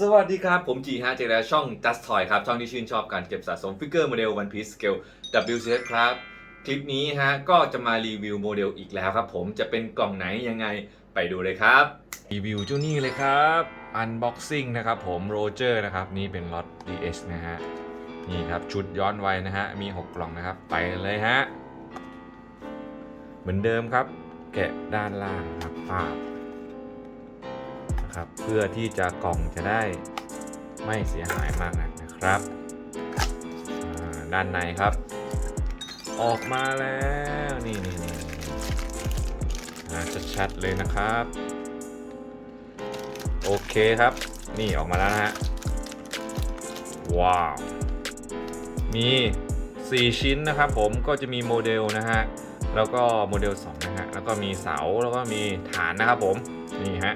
สวัสดีครับ ผมจีฮะเจอแล้วช่อง Just Toy ครับ ช่องที่ชื่นชอบการเก็บสะสมฟิกเกอร์โมเดล One Piece Scale WCS ครับ คลิปนี้ฮะ ก็จะมารีวิวโมเดลอีกแล้วครับผมจะเป็นกล่องไหนยังไงไปดูเลยครับ รีวิวเจ้านี่เลยครับ Unboxing นะครับผมโรเจอร์นะครับ นี่เป็นล็อต DS นะฮะ นี่ครับ ชุดย้อนวัยนะฮะ มี 6 กล่องนะครับ ไปเลยฮะ เหมือนเดิมครับ แกะด้านล่างครับภาพ นะครับ เพื่อที่จะกล่องจะได้ไม่เสียหายมากนะครับ ด้านในครับ ออกมาแล้วนี่นี่นี่ชัดๆเลยนะครับ โอเคครับ นี่ออกมาแล้วนะฮะว้าว มี 4 ชิ้นนะครับผมก็จะมีโมเดลนะฮะ แล้วก็โมเดล 2 นะฮะ แล้วก็มีเสา แล้วก็มีฐานนะครับผม นี่ฮะ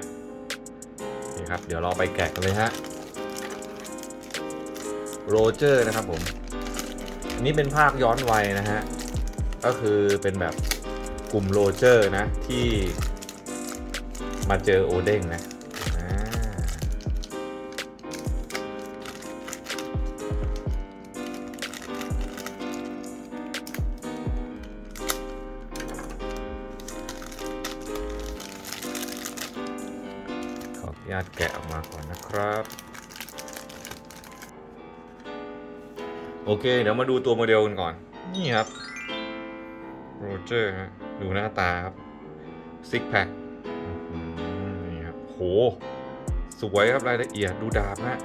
ครับ เดี๋ยวเราไปแกะกันเลยฮะโรเจอร์นะครับผมอันนี้เป็นภาคย้อนวัยนะฮะ ก็คือเป็นแบบกลุ่มโรเจอร์นะที่มาเจอโอเด้งนะ ญาตแกะออกมาก่อนนะครับ โอเค เดี๋ยวมาดูตัวโมเดลกันก่อน นี่ครับโรเจอร์ฮะดูหน้าตาครับซิกแพคนี่ครับโห สวยครับรายละเอียดดูดาบฮะ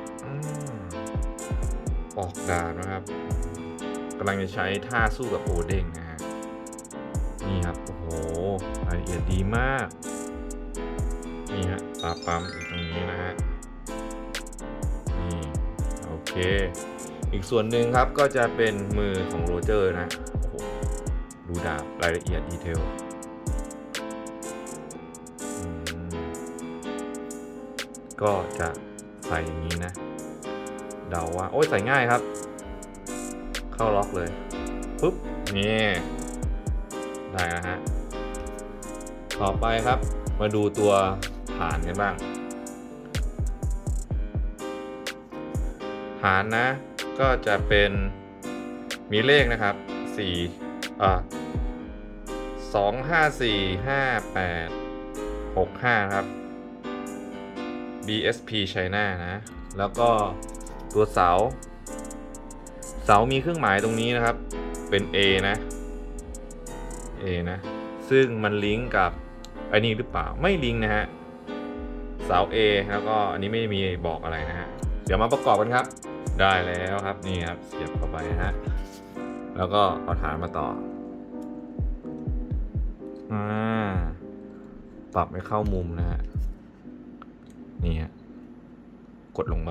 ออกดาบนะครับกำลังจะใช้ท่าสู้กับโอเด้งนะฮะนี่ครับ โอ้โหรายละเอียดดีมาก นี่ฮะตาปั๊มอยู่ตรงนี้นะฮะนี่โอเค อีกส่วนหนึ่งครับก็จะเป็นมือของโรเจอร์นะโอ้โหดูดาบรายละเอียดดีเทลก็จะใส่อย่างนี้นะ เดาว่า โอ้ยใส่ง่ายครับ เข้าล็อกเลยปุ๊บนี่ได้แล้วฮะ ต่อไปครับ มาดูตัวฐานกันบ้าง ฐานนะก็จะเป็นมีเลขนะครับ4อ่า2 5 4 5 8 6 5ครับ BSP China นะ แล้วก็ตัวเสา เสามีเครื่องหมายตรงนี้นะครับ เป็น A นะ A นะ ซึ่งมันลิงก์กับ อ้นี่หรือเปล่าไม่ลิงนะฮะเสา A แล้วก็อันนี้ไม่มีบอกอะไรนะฮะเดี๋ยวมาประกอบกันครับ ได้แล้วครับนี่ครับเสียบเข้าไปฮะแล้วก็เอาฐานมาต่ออ่าปรับให้เข้ามุมนะฮะนี่ฮะกดลงไป